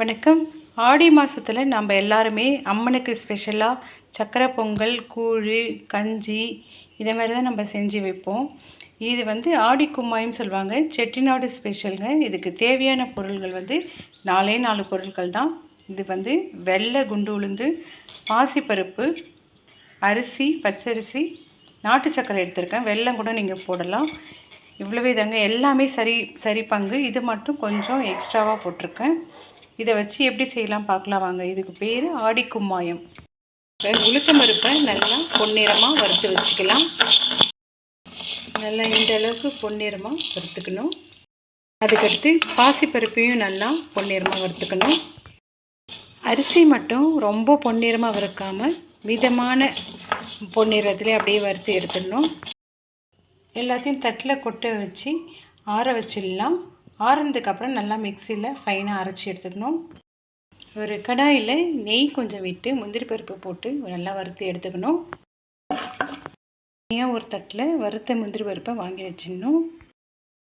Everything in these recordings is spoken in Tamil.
வணக்கம். ஆடி மாதத்தில் நம்ம எல்லாருமே அம்மனுக்கு ஸ்பெஷலாக சக்கரை பொங்கல் கூழ் கஞ்சி இதை மாதிரி தான் நம்ம செஞ்சு வைப்போம். இது வந்து ஆடி கும்மாயம் சொல்லுவாங்க. செட்டிநாடு ஸ்பெஷலுங்க இதுக்கு தேவையான பொருள்கள் வந்து நாலே நாலு பொருட்கள் தான். இது வந்து வெள்ளை குண்டு உளுந்து பாசிப்பருப்பு அரிசி பச்சரிசி நாட்டு சக்கரை எடுத்திருக்கேன். வெள்ளம் கூட நீங்கள் போடலாம். இவ்வளவே தாங்க. எல்லாமே சரி சரி பங்கு. இது மட்டும் கொஞ்சம் எக்ஸ்ட்ராவாக போட்டிருக்கேன். இதை வச்சு எப்படி செய்யலாம் பார்க்கலாம் வாங்க. இதுக்கு பேர் ஆடி கும்மாயம். உளுத்த பருப்பை நல்லா பொன்னிறமாக வறுத்து வச்சுக்கலாம். நல்லா இந்த அளவுக்கு பொன்னிறமாக வறுத்துக்கணும். அதுக்கடுத்து பாசிப்பருப்பையும் நல்லா பொன்னிறமாக வறுத்துக்கணும். அரிசி மட்டும் ரொம்ப பொன்னிறமாக வறுக்காமல் மிதமான பொன்னிறத்துலேயே அப்படியே வறுத்து எடுத்துடணும். எல்லாத்தையும் தட்டில் கொட்ட வச்சு ஆற வச்சிடலாம். ஆறுனதுக்கப்புறம் நல்லா மிக்சியில் ஃபைனாக அரைச்சி எடுத்துக்கணும். ஒரு கடாயில் நெய் கொஞ்சம் விட்டு முந்திரி பருப்பு போட்டு நல்லா வறுத்து எடுத்துக்கணும். தனியாக ஒரு தட்டில் வறுத்த முந்திரி பருப்பை வாங்கி வச்சிடணும்.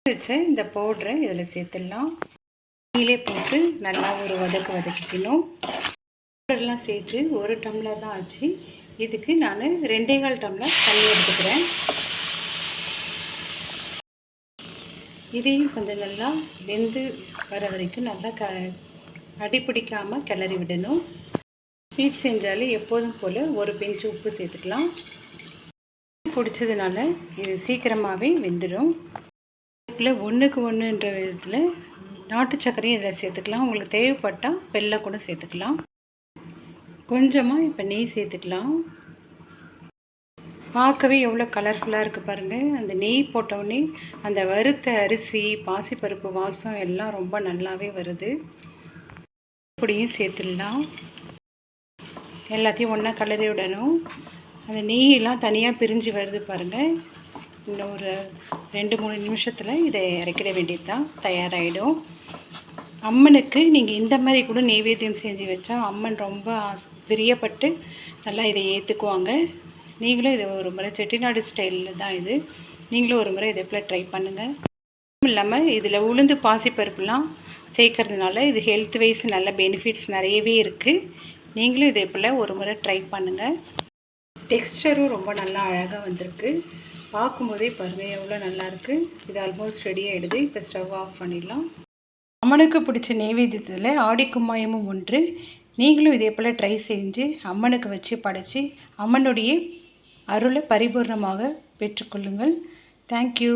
வச்ச இந்த பவுட்ரை இதில் சேர்த்துடலாம். நெய்யிலே போட்டு நல்லா ஒரு வதக்கு வதக்கிக்கணும். பவுடர்லாம் சேர்த்து ஒரு டம்ளர் தான் ஆச்சு. இதுக்கு நான் ரெண்டே கால் டம்ளர் தண்ணி எடுத்துக்கிறேன். இதையும் கொஞ்சம் நல்லா வெந்து வர வரைக்கும் நல்லா க அடிப்பிடிக்காமல் கிளறி விடணும். ஸ்வீட் செஞ்சாலே எப்போதும் போல் ஒரு பிஞ்சு உப்பு சேர்த்துக்கலாம். பிடிச்சதுனால இது சீக்கிரமாகவே வெந்துடும் இதில் ஒன்றுக்கு ஒன்றுன்ற விதத்தில் நாட்டு சர்க்கரையும் இதில் சேர்த்துக்கலாம். உங்களுக்கு தேவைப்பட்டால் வெள்ளை கூட சேர்த்துக்கலாம். கொஞ்சமாக இப்போ நெய் சேர்த்துக்கலாம். பார்க்கவே எவ்வளோ கலர்ஃபுல்லாக இருக்குது பாருங்கள் அந்த நெய் போட்டோடனே அந்த வறுத்த அரிசி பாசிப்பருப்பு வாசம் எல்லாம் ரொம்ப நல்லாவே வருது. இப்படியும் சேர்த்துடலாம். எல்லாத்தையும் ஒன்றா கலரி விடணும். அந்த நெய்யெல்லாம் தனியாக பிரிஞ்சு வருது பாருங்கள் இன்னும் ஒரு ரெண்டு மூணு நிமிஷத்தில் இதை இறக்கிட வேண்டியது தான் தயாராகிடும் அம்மனுக்கு நீங்கள் இந்த மாதிரி கூட நெய்வேத்தியம் செஞ்சு வச்சா அம்மன் ரொம்ப பிரியப்பட்டு நல்லா இதை ஏற்றுக்குவாங்க நீங்களும் இது ஒரு முறை செட்டிநாடு ஸ்டைலில் தான் இது. நீங்களும் ஒரு முறை இதை போல் ட்ரை பண்ணுங்கள் இல்லாமல் இதில் உளுந்து பாசிப்பருப்புலாம் சேர்க்கறதுனால இது ஹெல்த் வைஸ் நல்ல பெனிஃபிட்ஸ் நிறையவே இருக்குது நீங்களும் இதே போல் ஒரு முறை ட்ரை பண்ணுங்கள் டெக்ஸ்டரும் ரொம்ப நல்லா அழகாக வந்திருக்கு. பார்க்கும்போதே பாருங்கள் எவ்வளோ நல்லாயிருக்கு இது ஆல்மோஸ்ட் ரெடி ஆகிடுது இப்போ ஸ்டவ் ஆஃப் பண்ணிடலாம். அம்மனுக்கு பிடிச்ச நெய்வேத்தியத்தில் ஆடி கும்மாயமும் ஒன்று. நீங்களும் இதே போல் ட்ரை செஞ்சு அம்மனுக்கு வச்சு படைச்சி அம்மனுடைய அருளை பரிபூர்ணமாக பெற்றுக்கொள்ளுங்கள். தேங்க்யூ